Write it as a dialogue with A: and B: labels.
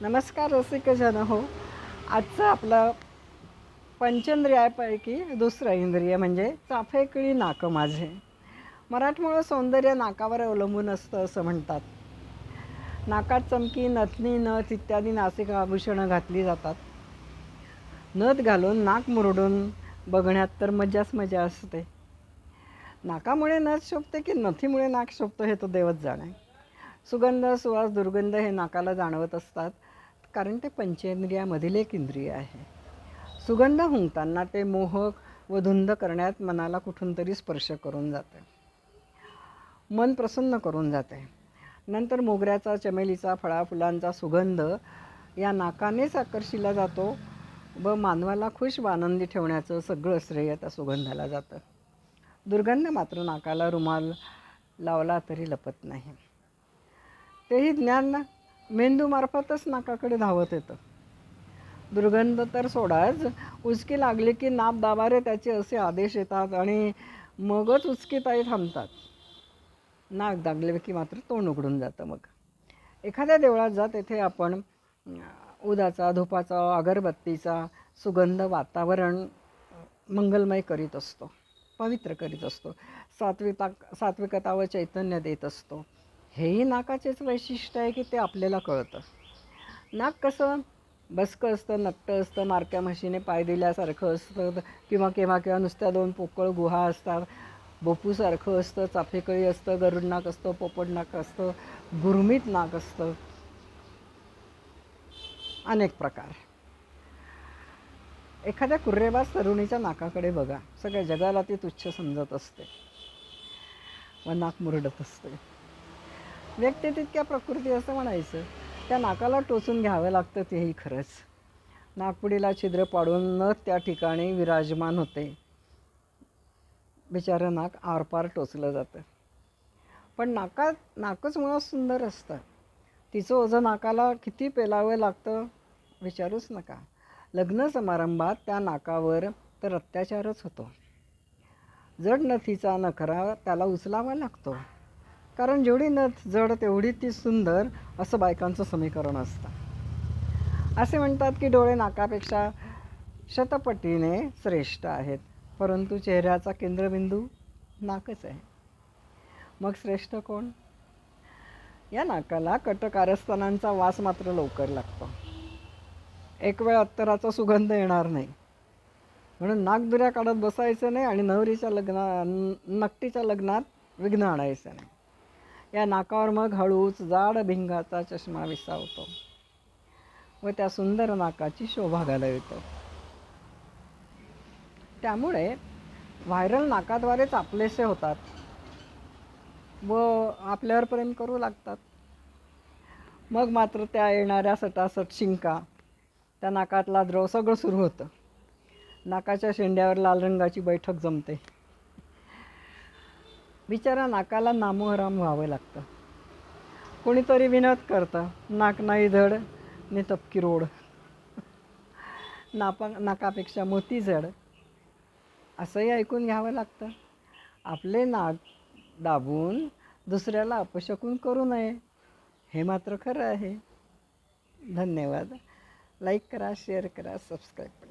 A: नमस्कार रसिकजन हो. आजचं आपलं पंचेंद्रियापैकी दुसरं इंद्रिय म्हणजे चाफेकळी नाकं माझे. मराठमोळं सौंदर्य नाकावर अवलंबून असतं असं म्हणतात. नाकात चमकी नथनी नथ इत्यादी नासिक आभूषणं घातली जातात. नथ घालून नाक मुरडून बघण्यात तर मजाच मजा असते. नाकामुळे नथ शोभते की नथीमुळे नाक शोभतं हे तो देवच जाणे. सुगंध सुवास दुर्गंध हे नाकाला जाणवत असतात. कारण ते पंचेंद्रियामधील एक इंद्रिय आहे. सुगंध हुंकताना ते मोहक व धुंद करण्यात मनाला कुठून तरी स्पर्श करून जाते. मन प्रसन्न करून जाते. नंतर मोगऱ्याचा चमेलीचा फळाफुलांचा सुगंध या नाकानेच आकर्षिला जातो व मानवाला खुश व आनंदी ठेवण्याचं सगळं श्रेय त्या सुगंधाला जातं. दुर्गंध मात्र नाकाला रुमाल लावला तरी लपत नाही. तेही ज्ञान मेंदूमार्फतच नाकाकडे धावत येतं. दुर्गंध तर सोडाच. उचकी लागली की नाप दाबारे त्याचे असे आदेश येतात आणि मगच उचकीताई थांबतात. नाक दागले की मात्र तोंड उघडून जातं मग. एखाद्या देवळात जा तेथे आपण उदाचा धुपाचा अगरबत्तीचा सुगंध वातावरण मंगलमय करीत असतो पवित्र करीत असतो. सात्विता सात्विकता व चैतन्य देत असतो. हेही नाकाचेच वैशिष्ट्य आहे की ते आपल्याला कळतं. नाक कसं बसकं असतं नट्ट असतं मारक्या म्हशीने पाय दिल्यासारखं असतं किंवा केव्हा केव्हा नुसत्या दोन पोकळ गुहा असतात बोपूसारखं असतं चाफेकळी असतं गरुड नाक असतं पोपट नाक असतं गुरमीत नाक असतं. अनेक प्रकार. एखाद्या कुर्रेबाज तरुणीच्या नाकाकडे बघा. सगळ्या जगाला ती तुच्छ समजत असते. व नाक मुरडत असते. व्यक्ती तितक्या प्रकृती असं म्हणायचं त्या नाकाला टोचून घ्यावं लागतं तेही खरंच. नागपुडीला छिद्र पाडून न त्या ठिकाणी विराजमान होते. बिचारं नाक आरपार टोचलं जातं. पण नाकात नाकच मुळात सुंदर असतं. तिचं ओझं नाकाला किती पेलावं लागतं विचारूच नका. लग्न समारंभात त्या नाकावर तर अत्याचारच होतो. जड नथीचा नखरा त्याला उचलावा लागतो. कारण जेवढी नथ जड तेवढी ती सुंदर असं बायकांचं समीकरण असतं. असे म्हणतात की डोळे नाकापेक्षा शतपटीने श्रेष्ठ आहेत परंतु चेहऱ्याचा केंद्रबिंदू नाकच आहे. मग श्रेष्ठ कोण? या नाकाला कटकारस्थानांचा वास मात्र लवकर लागतो. एक वेळ अत्तराचा सुगंध येणार नाही. म्हणून नागदुऱ्या काढत बसायचं नाही आणि नवरीच्या लग्ना नकटीच्या लग्नात विघ्न आणायचं नाही. या नाकावर मग हळूच जाड भिंगाचा चष्मा विसावतो व त्या सुंदर नाकाची शोभा घालवितो त्यामुळे व्हायरल नाकाद्वारेच आपलेसे होतात व आपल्यावर प्रेम करू लागतात. मग मात्र त्या येणाऱ्या सटासट शिंका त्या नाकातला द्रव सगळं सुरू होतं. नाकाच्या शेंड्यावर लाल रंगाची बैठक जमते. बिचारा नाकाला नामोहराम व्हावं लागतं. कोणीतरी विनोद करतं. नाक नाही धड नि तपकी रोड. नापा नाकापेक्षा मोती जड. असंही ऐकून घ्यावं लागतं. आपले नाक दाबून दुसऱ्याला अपशकून करू नये. हे मात्र खरं आहे. धन्यवाद. लाईक करा शेअर करा सबस्क्राईब करा.